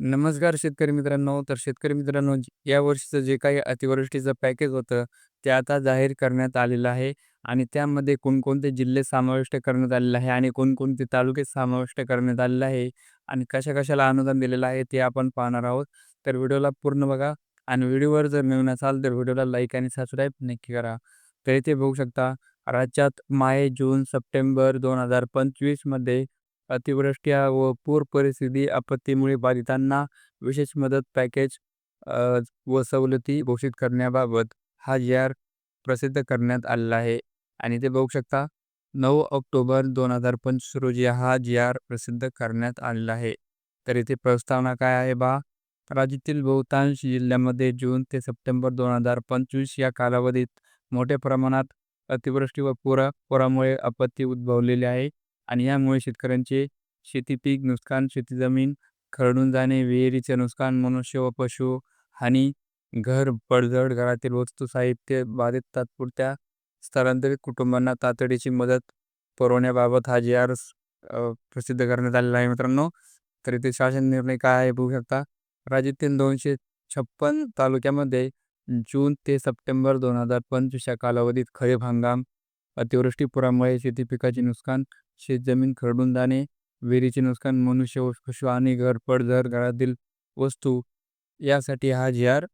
नमस्कार शेतकरी मित्रांनो. तर शेतकरी मित्रांनो, या वर्षीचं जे काही अतिवृष्टीचं पॅकेज होतं, ते आता जाहीर करण्यात आलेलं आहे आणि त्यामध्ये कोणकोणते जिल्हे समाविष्ट करण्यात आलेले आहे आणि कोणकोणते तालुके समाविष्ट करण्यात आलेले आहे आणि कशा-कशाला अनुदान दिलेलं आहे, ते आपण पाहणार आहोत. तर व्हिडिओला पूर्ण बघा आणि व्हिडिओवर जर नवीन असाल, तर व्हिडिओला लाईक आणि सबस्क्राईब नक्की करा. तर इथे बघू शकता, राज्यात माय जून, सप्टेंबर दोन हजार पंचवीसमध्ये अतिवृष्टी व पूर परिस्थिती आपत्तीमुळे बाधितांना विशेष मदत पॅकेज व सवलती घोषित करण्याबाबत हा जी-आर प्रसिद्ध करण्यात आलेला आहे. आणि ते बघू शकता नऊ ऑक्टोबर 2025 रोजी हा जी-आर प्रसिद्ध करण्यात आलेला आहे. तर इथे प्रस्तावना काय आहे बा? राज्यातील बहुतांश जिल्ह्यामध्ये जून ते सप्टेंबर 2025 या कालावधीत मोठ्या प्रमाणात अतिवृष्टी व पुरा पुरामुळे आपत्ती उद्भवलेली आहे. आणि यामुळे शेतकऱ्यांचे शेती पीक नुकसान, शेतीजमीन खरडून जाणे, विहिरीचे नुकसान, मनुष्य व पशु हानी, घर पडझड, घरातील वस्तू साहित्य बाधित तात्पुरत्या स्थलांतरित कुटुंबांना तातडीची मदत पुरवण्याबाबत हा जी आर प्रसिद्ध करण्यात आलेला आहे मित्रांनो. तर इथे शासन निर्णय काय आहे बघू शकता. राज्यातील दोनशे छप्पन तालुक्यामध्ये जून ते सप्टेंबर दोन हजार पंचवीस या कालावधीत खरीप हंगाम अतिवृष्टी पुरामुळे शेती पिकाचे नुकसान शेतजमीन खरडून जाणे, विहिरीचे नुकसान, मनुष्य व पशु आणि घर जर घरातील वस्तू यासाठी हा जी आर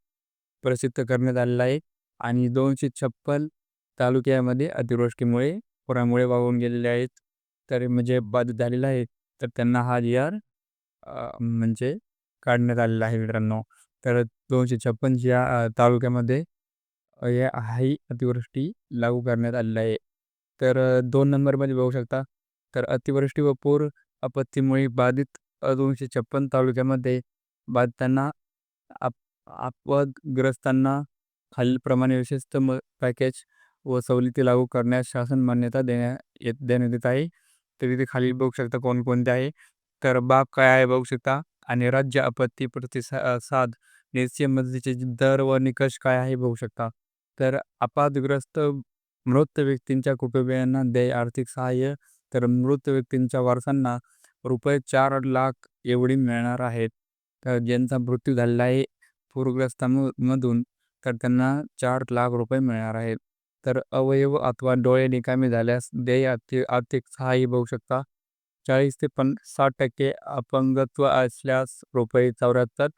प्रसिद्ध करण्यात आलेला आहे. आणि दोनशे छप्पन तालुक्यामध्ये अतिवृष्टीमुळे पुरामुळे वाहून गेलेले आहेत. तर म्हणजे बाधित झालेला आहे. तर त्यांना हा जी आर म्हणजे काढण्यात आलेला आहे मित्रांनो. तर दोनशे छप्पन ज्या तालुक्यामध्ये ही अतिवृष्टी लागू करण्यात आलेला आहे. तर दोन नंबरमध्ये बघू शकता. तर अतिवृष्टी व पूर आपत्तीमुळे बाधित दोनशे छप्पन तालुक्यामध्ये बाधितांना आप आपदग्रस्तांना खालीलप्रमाणे विशेषत म पॅकेज व सवलती लागू करण्यास शासन मान्यता देण्या येत देण्यात येत आहे. तर इथे खाली बघू शकता कोणकोणते आहे. तर बाब काय आहे बघू शकता. आणि राज्य आपत्ती प्रतिसा साध निश्चय मदतीचे दर व निकष काय आहे बघू शकता. तर आपदग्रस्त मृत व्यक्तींच्या कुटुंबियांना देय आर्थिक सहाय्य तर मृत व्यक्तींच्या वारसांना रुपये चार लाख एवढी मिळणार आहेत. तर ज्यांचा मृत्यू झालेला आहे पूरग्रस्तांमधून तर त्यांना चार लाख रुपये मिळणार आहेत. तर अवयव अथवा डोळे निकामी झाल्यास देय आर्थिक आर्थिक सहाय्य बघू शकता. चाळीस ते पण साठ टक्के अपंगत्व असल्यास रुपये चौऱ्याहत्तर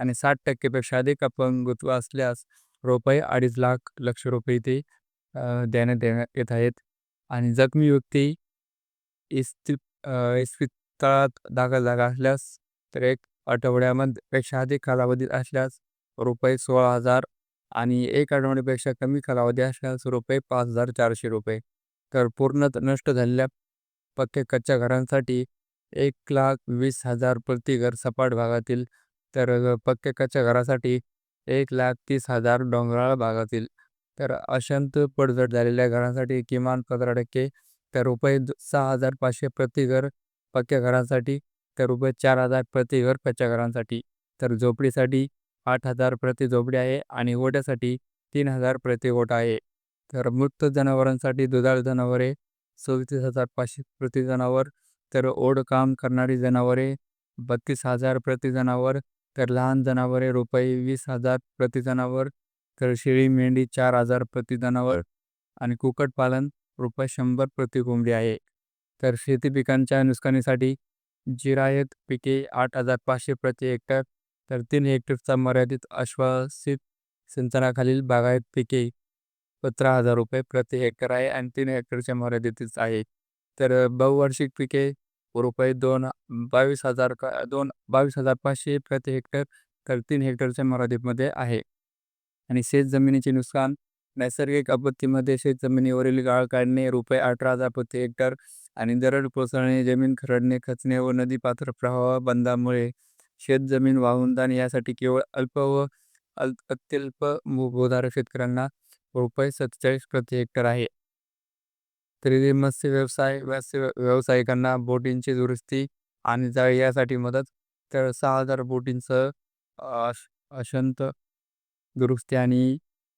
आणि साठ टक्केपेक्षा अधिक अपंगत्व असल्यास रुपये अडीच लाख लक्ष रुपये ते देण्यात देण्यात येत आहेत. आणि जखमी व्यक्ती इस्पितळात दाखल झाला असल्यास तर एक आठवड्यामध्ये पेक्षा अधिक कालावधीत असल्यास रुपये सोळा हजार आणि एक आठवड्यापेक्षा कमी कालावधी असल्यास रुपये पाच हजार चारशे रुपये. तर पूर्णत नष्ट झालेल्या पक्के कच्च्या घरांसाठी एक लाख वीस हजार प्रति घर सपाट भागातील तर पक्के कच्च्या घरासाठी एक लाख तीस हजार डोंगराळ भागातील. तर अशांत पडझड झालेल्या घरांसाठी किमान पंधरा टक्के तर रुपये सहा हजार पाचशे प्रति घर पक्क्या घरांसाठी तर रुपये चार हजार प्रति घर कच्च्या घरांसाठी. तर झोपडीसाठी आठ हजार प्रति झोपडी आहे आणि ओट्यासाठी तीन हजार प्रति ओटा आहे. तर मृत जनावरांसाठी दुधाळ जनावरे सव्वीस हजार पाचशे प्रति जनावर. तर ओढ काम करणारी जनावरे बत्तीस हजार प्रति जनावर. तर लहान जनावरे रुपये वीस हजार प्रति जनावर. तर शेळी मेंढी चार हजार प्रति जनावर. आणि कुक्कुटपालन रुपये शंभर प्रति कोंबडी आहे. तर शेती पिकांच्या नुकसानीसाठी जिरायत पिके आठ हजार पाचशे प्रति हेक्टर तर तीन हेक्टरचा मर्यादित आश्वासित सिंचनाखालील बागायत पिके सतरा हजार रुपये प्रति हेक्टर आहे आणि तीन हेक्टरच्या मर्यादितच आहे. तर बहुवार्षिक पिके रुपये दोन बावीस हजार दोन बावीस हजार पाचशे प्रति हेक्टर तर तीन हेक्टरच्या मर्यादितमध्ये आहे. आणि शेत जमिनीचे नुकसान नैसर्गिक आपत्तीमध्ये शेत जमिनीवरील गाळ काढणे रुपये अठरा हजार प्रति हेक्टर आणि दरड कोसळणे जमीन खरडणे खचणे व नदी पात्र प्रवाह बंदामुळे शेतजमीन वाहून जाणे यासाठी केवळ अल्प व अल अत्यल्प भूधारक शेतकऱ्यांना रुपये सत्तेचाळीस प्रति हेक्टर आहे. तरी मत्स्य व्यवसाय मत्स्य व्यावसायिकांना बोटींची दुरुस्ती आणि जाळी यासाठी मदत तर सहा हजार बोटींसह अश अशांत दुरुस्ती आणि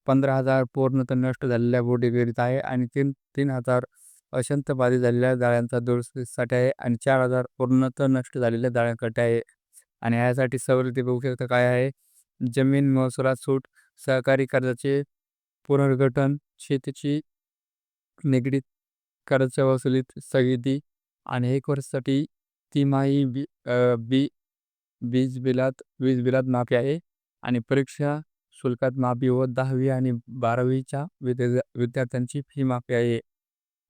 पंधरा हजार पूर्णतः नष्ट झालेल्या बोटी विहिरीत आहे आणि तीन तीन हजार अशंत बाधित झालेल्या जाळ्यांचा दुरुस्तीसाठी आहे आणि चार हजार पूर्णतः नष्ट झालेल्या जाळ्यांसाठी आहे. आणि ह्यासाठी सवलती बघू शकता काय आहे. जमीन महसुलात सूट सहकारी कर्जाचे पुनर्गठन शेतीची निगडीत कर्जाच्या वसुलीत स्थगिती आणि एक वर्षासाठी तिमाही बी बी वीज बिलात वीज बिलात माफी आहे. आणि परीक्षा शुल्कात माफी व दहावी आणि बारावीच्या विद्या विद्यार्थ्यांची फी माफी आहे.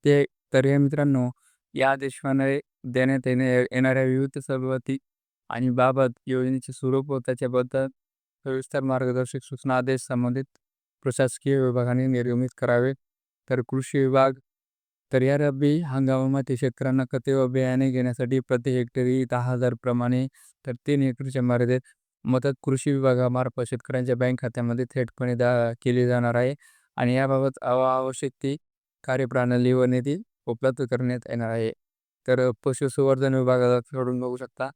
ते तर हे मित्रांनो या आदेशाने देण्यात येणे येणाऱ्या विविध सवलती आणि बाबत योजनेचे स्वरूप व त्याच्याबद्दल सविस्तर मार्गदर्शक सूचना आदेश संबंधित प्रशासकीय विभागाने निर्गमित करावे. तर कृषी विभाग तर या रब्बी हंगामामध्ये शेतकऱ्यांना खते व बियाणे घेण्यासाठी प्रति हेक्टरी दहा हजार प्रमाणे तर तीन हेक्टरच्या मर्यादेत मदत कृषी विभागामार्फत शेतकऱ्यांच्या बँक खात्यामध्ये थेटपणे दा केली जाणार आहे आणि याबाबत आवश्यक ती कार्यप्रणाली व निधी उपलब्ध करण्यात येणार आहे. तर पशुसंवर्धन विभागाकडून बघू शकता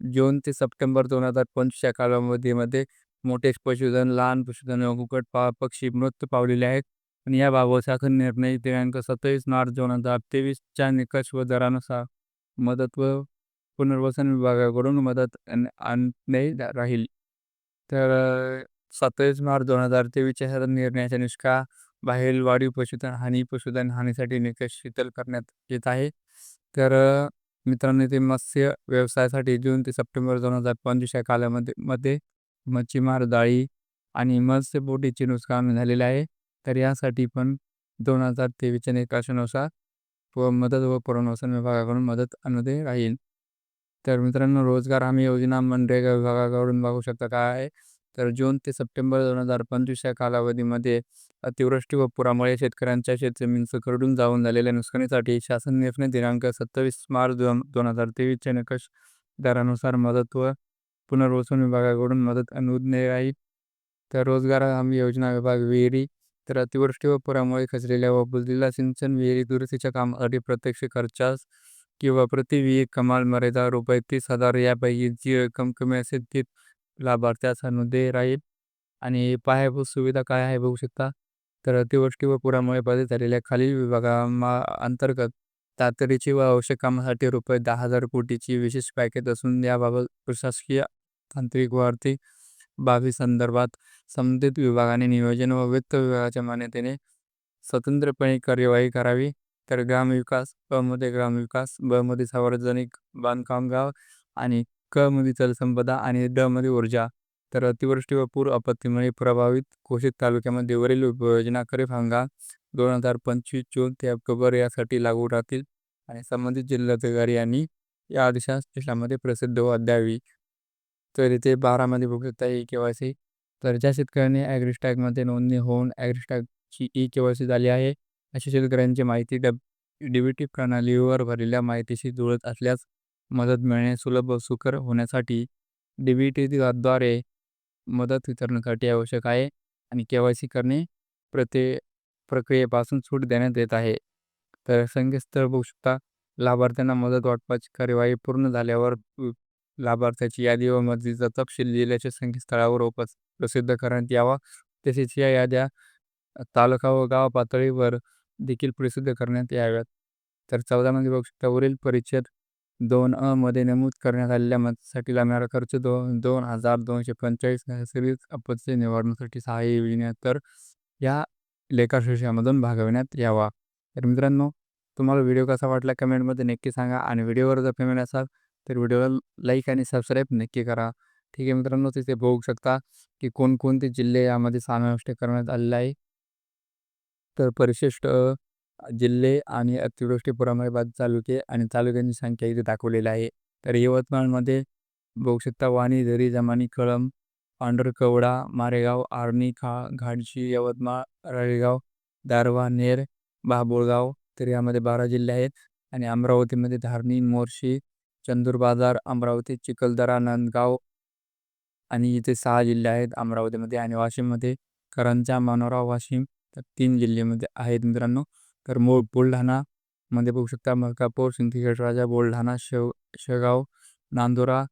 जून ते सप्टेंबर दोन हजार पंचवीस या कालावधीमध्ये मोठे पशुधन लहान पशुधन व पा पक्षी मृत्यू पावलेले आहेत. आणि याबाबत शासन निर्णय दिनांक सत्तावीस मार्च दोन हजार तेवीसच्या निकष व दरानुसार मदत व पुनर्वसन विभागाकडून मदत आण- आणणे राहील. तर सत्तावीस मार्च दोन हजार तेवीसच्या सदर निर्णयाच्या निष्का बाहेर वाढीव पशुधन हानी पशुधन हानीसाठी निकष शीतल करण्यात येत आहे. तर मित्रांनो ते मत्स्य व्यवसायासाठी जून ते सप्टेंबर दोन हजार पंचवीस या कालामध्ये मध्ये मच्छीमार जाळी आणि मत्स्यबोटीचे नुकसान झालेले आहे. तर यासाठी पण दोन हजार तेवीसच्या निकषानुसार व मदत व पुनर्वसन विभागाकडून मदत आणते राहील. तर मित्रांनो रोजगार हमी योजना मनरेगा विभागाकडून बघू शकता काय आहे. तर जून ते सप्टेंबर दोन हजार पंचवीस या कालावधीमध्ये अतिवृष्टी व पुरामुळे शेतकऱ्यांच्या शेतजमीनचं करडून जाऊन झालेल्या नुकसानीसाठी शासन निर्णय दिनांक सत्तावीस मार्च दोन दोन हजार तेवीसच्या निकष दरानुसार मदत व पुनर्वसन विभागाकडून मदत अनुदान राहील तर रोजगार हमी योजना विभाग विहिरी. तर अतिवृष्टी व पुरामुळे खचलेल्या व बुजलेल्या सिंचन विहिरी दुरुस्तीच्या कामासाठी प्रत्यक्ष खर्चास किंवा प्रति विहीर कमाल मर्यादा रुपये तीस हजार यापैकी जी रक्कम कमी असेल ती लाभार्थ्यास अनुदेय राहील आणि पायाभूत सुविधा काय आहे बघू शकता? तर अतिवृष्टी व पुरामुळे बाधित झालेल्या खालील विभागामा अंतर्गत तातडीची व आवश्यक कामासाठी रुपये दहा हजार कोटीची विशेष पॅकेज असून याबाबत प्रशासकीय तांत्रिक व आर्थिक बाबी संदर्भात संबंधित विभागाने नियोजन व वित्त विभागाच्या मान्यतेने स्वतंत्रपणे कार्यवाही करावी. तर ग्रामविकास क मध्ये ग्रामविकास ब मध्ये सार्वजनिक बांधकाम गाव आणि क मध्ये जलसंपदा आणि ड मध्ये ऊर्जा. तर अतिवृष्टी व पूर आपत्तीमुळे प्रभावित घोषित तालुक्यामध्ये वरील उपयोजना खरीप हंगाम दोन हजार पंचवीस जून ते ऑक्टोबर यासाठी लागू राहतील आणि संबंधित जिल्हाधिकारी यांनी या आदेशास देशामध्ये प्रसिद्ध व द्यावी. तर इथे बारामध्ये बघू शकता ई के वाय सी. तर ज्या शेतकऱ्यांनी ॲग्रिस्टॅगमध्ये नोंदणी होऊन ॲग्रिस्टॅगची ई के वाय सी झाली आहे अशा शेतकऱ्यांची माहिती डब डी टी प्रणालीवर भरलेल्या माहितीशी जुळत असल्यास मदत मिळणे सुलभ व सुकर होण्यासाठी डी बी मदत वितरणासाठी आवश्यक आहे आणि के वाय सी करणे प्रते प्रक्रियेपासून सूट देण्यात येत आहे. तर संकेतस्थळ बघू शकता लाभार्थ्यांना मदत वाटपाची कार्यवाही पूर्ण झाल्यावर लाभार्थ्याची यादी व मदतीचा तपशील जिल्ह्याच्या संकेतस्थळावर उपस प्रसिद्ध करण्यात यावा. तसेच या याद्या तालुका व गाव पातळीवर देखील प्रसिद्ध करण्यात याव्यात. तर चौदामध्ये बघू शकता वरील परिच्छेद दोन अ मध्ये नमूद करण्यात आलेल्या मतासाठी लागणारा खर्च दोन दोन हजार दोनशे पंचेचाळीस नैसर्गिक आपत्ती निवारणासाठी सहाय्य योजने तर या लेखाशीर्षामधून भागविण्यात यावा. तर मित्रांनो तुम्हाला व्हिडिओ कसा वाटला कमेंटमध्ये नक्की सांगा आणि व्हिडिओवर जर पेमेंट असाल तर व्हिडिओला लाईक आणि सबस्क्राईब नक्की करा. ठीक आहे मित्रांनो तिथे बघू शकता की कोणकोणते जिल्हे यामध्ये समाविष्ट करण्यात आलेले आहे. तर परिशिष्ट जिल्हे आणि अतिवृष्टी पुरामुळे बाधित तालुके आणि तालुक्यांची संख्या इथे दाखवलेली आहे. तर यवतमाळमध्ये बघू शकता वाणी झरी जमानी कळंब पांढरकवडा मारेगाव आर्णी खा घाडशी यवतमाळ राळेगाव दारवा नेर बाभुळगाव तर यामध्ये बारा जिल्हे आहेत आणि अमरावतीमध्ये धारणी मोर्शी चंदूर बाजार अमरावती चिखलदरा नांदगाव आणि इथे सहा जिल्हे आहेत अमरावतीमध्ये आणि वाशिममध्ये. करंजा मानोरा वाशिम तर तीन जिल्ह्यामध्ये आहेत मित्रांनो. तर मो बुलढाणा मध्ये बघू शकता मलकापूर सिंदखेड राजा बुलढाणा शेव शेगाव नांदुरा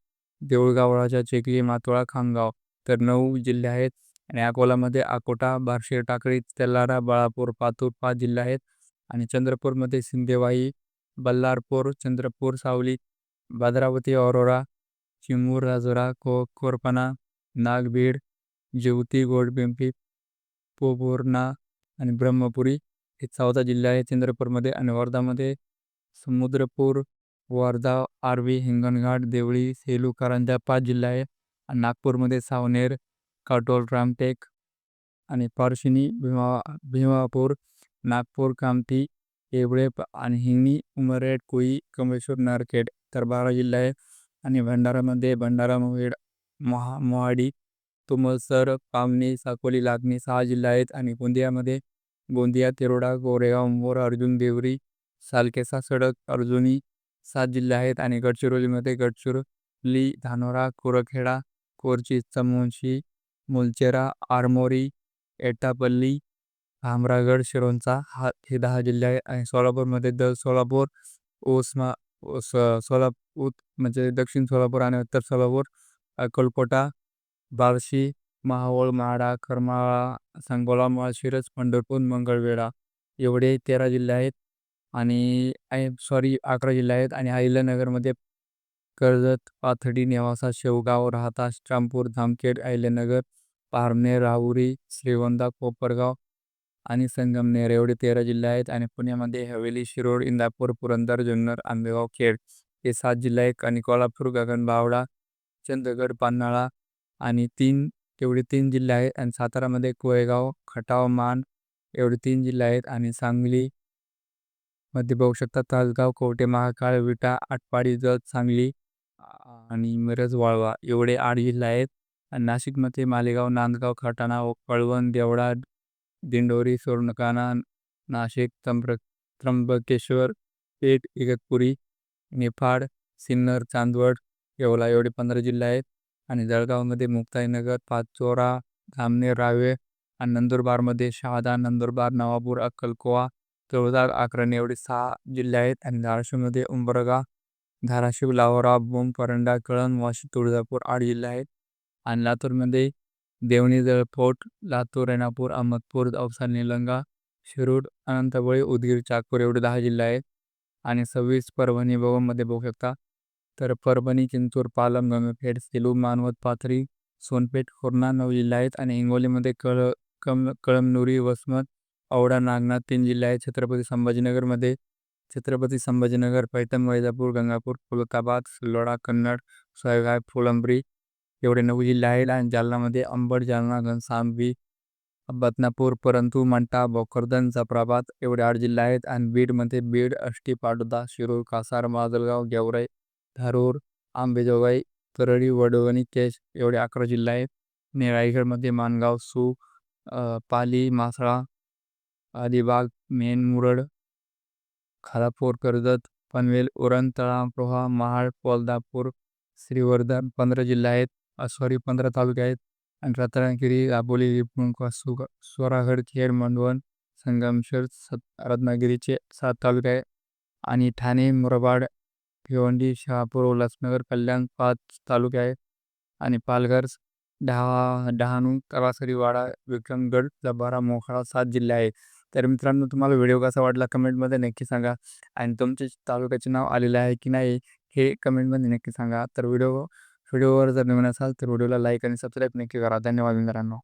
देऊळगाव राजा चेकली मातोळा खामगाव. तर नऊ जिल्हे आहेत. आणि अकोलामध्ये अकोटा बार्शी टाकळी तेलारा बाळापूर पातूर पाच जिल्हे आहेत. आणि चंद्रपूरमध्ये सिंदेवाई बल्लारपूर चंद्रपूर सावली भद्रावती औरोरा चिमूर राजुरा को कोरपणा नागभीड जेवती गोडबिंपी पोपूर्णा आणि ब्रह्मपुरी हे चौदा जिल्हे आहे चंद्रपूरमध्ये आणि वर्धामध्ये समुद्रपूर वर्धा आर्वी हिंगणघाट देवळी सेलू कारंजा पाच जिल्हे आहे आणि नागपूरमध्ये सावनेर काटोल रामटेक आणि पारशिनी भीमा भीमापूर नागपूर कामठी येवळे आणि हिंगणी उमरेड कुई कमेश्वर नारखेड तर बारा जिल्हे आहे आणि भंडारामध्ये भंडारा मोहेड महा मोहाडी तुमसर पामणी साकोली लागणी सहा जिल्हा आहेत आणि गोंदियामध्ये गोंदिया तिरोडा गोरेगाव मोर अर्जुन देवरी सालकेसा सडक अर्जुनी सात जिल्हे आहेत आणि गडचिरोलीमध्ये गडचिरोली धानोरा कुरखेडा कोरची चमोशी मुलचेरा आरमोरी एटापल्ली भामरागड शिरोंचा हा हे दहा जिल्हे आहेत आणि सोलापूरमध्ये द सोलापूर ओस्मा स सोलापूर म्हणजे दक्षिण सोलापूर आणि उत्तर सोलापूर अक्कलकोटा बार्शी माहवळ माडा करमाळा सांगोला माळशिरस पंढरपूर मंगळवेढा एवढे तेरा जिल्हे आहेत आणि सॉरी अकरा जिल्हे आहेत आणि अहिल्यानगरमध्ये कर्जत पाथडी नेवासा शेवगाव राहता श्रामपूर धामखेड अहिल्यानगर पारनेर राहुरी श्रीगोंदा कोपरगाव आणि संगमनेर एवढे तेरा जिल्हे आहेत आणि पुण्यामध्ये हवेली शिरोड इंदापूर पुरंदर जुन्नर आंबेगाव खेड हे सात जिल्हे आहेत आणि कोल्हापूर गगनबावडा चंदगड पान्हाळा आणि तीन एवढे तीन जिल्हे आहेत आणि सातारामध्ये कोळेगाव खटाव मान एवढे तीन जिल्हे आहेत आणि सांगली मध्ये बघू शकता तासगाव कोवटे महाकाळ विटा आटपाडी जत सांगली आणि मिरज वाळवा एवढे आठ जिल्हे आहेत. आणि नाशिकमध्ये मालेगाव नांदगाव खटाणा कळवण देवळा दिंडोरी सुवर्णकाना नाशिक त्र्यंबक त्र्यंबकेश्वर पेठ इगतपुरी निफाड सिन्नर चांदवड येवला एवढे पंधरा जिल्हे आहेत. आणि जळगावमध्ये मुक्ताईनगर पाचोरा धामनेर रावे आणि नंदुरबारमध्ये शहादा नंदुरबार नवापूर अक्कलकोवा तळोदा आक्रणी एवढे सहा जिल्हे आहेत. आणि धाराशिवमध्ये उंबरगा धाराशिव लाहोरा बोम परंडा कळण वाशी तुळजापूर आठ जिल्हे आहेत. आणि लातूरमध्ये देवणी जळपोट लातूर रेणापूर अहमदपूर औसा निलंगा शिरूर अनंतबळी उदगीर चाकूर एवढे दहा जिल्हे आहेत. आणि सव्वीस परभणी भवनमध्ये बघू शकता तर परभणी चिंचूर पालम गंगखेड सेलू मानवत पाथरी सोनपेठ खुर्ना नऊ जिल्हा आहेत आणि हिंगोलीमध्ये कळ कम कळमनुरी वसमत औडा नागनाथ तीन जिल्हे आहेत. छत्रपती संभाजीनगरमध्ये छत्रपती संभाजीनगर पैठण वैजापूर गंगापूर खुलताबाद सिल्लोडा कन्नड सोयगाव फुलंब्री एवढे नऊ जिल्हे आहेत आणि जालनामध्ये अंबड जालना घनसांबी बदनापूर परंतु मंटा भोकरदन जाफराबाद एवढे आठ जिल्हे आहेत. आणि बीडमध्ये बीड अष्टी पाटोदा शिरूर कासार माजलगाव गेवराई धारूर आंबेजोगाई तरळी वडवणी केश एवढे अकरा जिल्हा आहेत. आणि रायगडमध्ये माणगाव सू पाली मासळा अलिबाग मेन मुरड खालापूर कर्जत पनवेल उरण तळाव महाड पोलदापूर श्रीवर्धन पंधरा जिल्हा आहेत. सॉरी पंधरा तालुके आहेत. आणि रत्नागिरी दाबोली सु सोरागड खेड मंडवण संगमेश्वर सत रत्नागिरीचे सात तालुके आहे आणि ठाणे मुरबाड भिवंडी शहापूर उल्हासनगर कल्याण पाच तालुके आहेत. आणि पालघर डहा डहाणू तलासरी वाडा विक्रमगड जबारा मोखाडा सात जिल्हे आहेत. तर मित्रांनो तुम्हाला व्हिडिओ कसा वाटला कमेंटमध्ये नक्की सांगा. आणि तुमचे तालुक्याचे नाव आलेले आहे की नाही हे कमेंटमध्ये नक्की सांगा. तर व्हिडिओ व्हिडिओवर जर नवीन असाल तर व्हिडिओला लाईक आणि सबस्क्राईब नक्की करा. धन्यवाद मित्रांनो.